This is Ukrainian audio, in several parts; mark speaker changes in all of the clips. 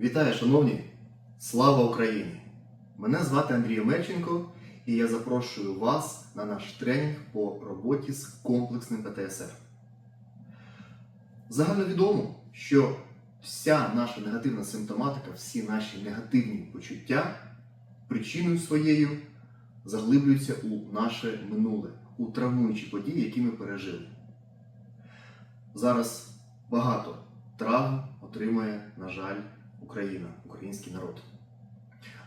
Speaker 1: Вітаю, шановні! Слава Україні! Мене звати Андрій Омельченко і я запрошую вас на наш тренінг по роботі з комплексним ПТСР. Загальновідомо, що вся наша негативна симптоматика, всі наші негативні почуття причиною своєю заглиблюються у наше минуле, у травмуючі події, які ми пережили. Зараз багато травм отримує, на жаль, Україна, український народ.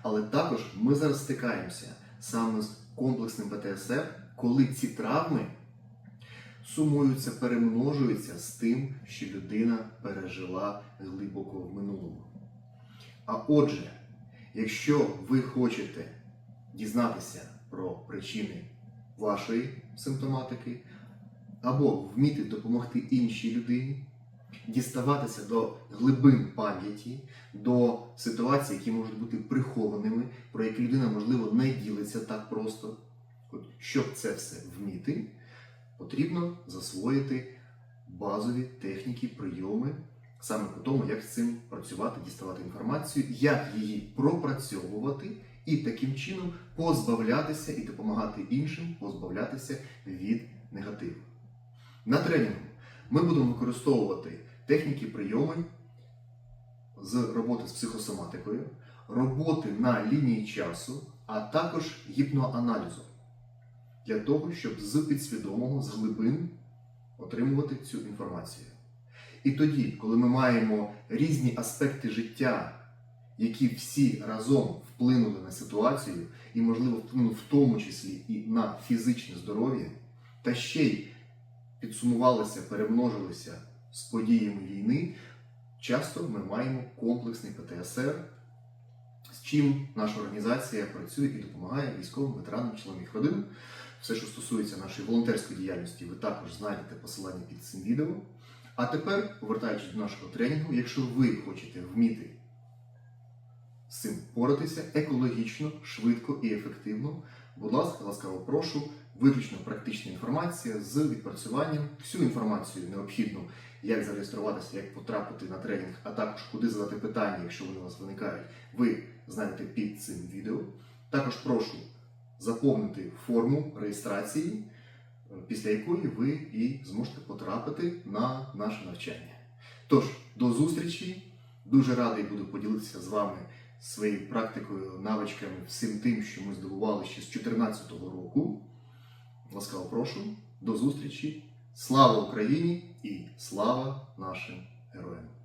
Speaker 1: Але також ми зараз стикаємося саме з комплексним ПТСР, коли ці травми сумуються, перемножуються з тим, що людина пережила глибоко в минулому. А отже, якщо ви хочете дізнатися про причини вашої симптоматики, або вміти допомогти іншій людині, діставатися до глибин пам'яті, до ситуацій, які можуть бути прихованими, про які людина, можливо, не ділиться так просто. От, щоб це все вміти, потрібно засвоїти базові техніки, прийоми, саме по тому, як з цим працювати, діставати інформацію, як її пропрацьовувати і таким чином позбавлятися і допомагати іншим позбавлятися від негативу. На тренінгу ми будемо використовувати техніки прийоми з роботи з психосоматикою, роботи на лінії часу, а також гіпноаналізу для того, щоб з підсвідомого, з глибин отримувати цю інформацію. І тоді, коли ми маємо різні аспекти життя, які всі разом вплинули на ситуацію, і, можливо, вплинули в тому числі і на фізичне здоров'я, та ще й підсумувалися, перемножилися з подіями війни, часто ми маємо комплексний ПТСР, з чим наша організація працює і допомагає військовим ветеранам, членам їх родин. Все, що стосується нашої волонтерської діяльності, ви також знайдете посилання під цим відео. А тепер, повертаючись до нашого тренінгу, якщо ви хочете вміти з цим поратися екологічно, швидко і ефективно, будь ласка, ласкаво прошу, виключно практична інформація з відпрацюванням. Всю інформацію необхідну, як зареєструватися, як потрапити на тренінг, а також куди задати питання, якщо вони у вас виникають, ви знайдете під цим відео. Також прошу заповнити форму реєстрації, е, після якої ви і зможете потрапити на наше навчання. Тож, до зустрічі! Дуже радий буду поділитися з вами своєю практикою, навичками, всім тим, що ми здобували ще з 2014 року. Ласкаво прошу, до зустрічі! Слава Україні і слава нашим героям!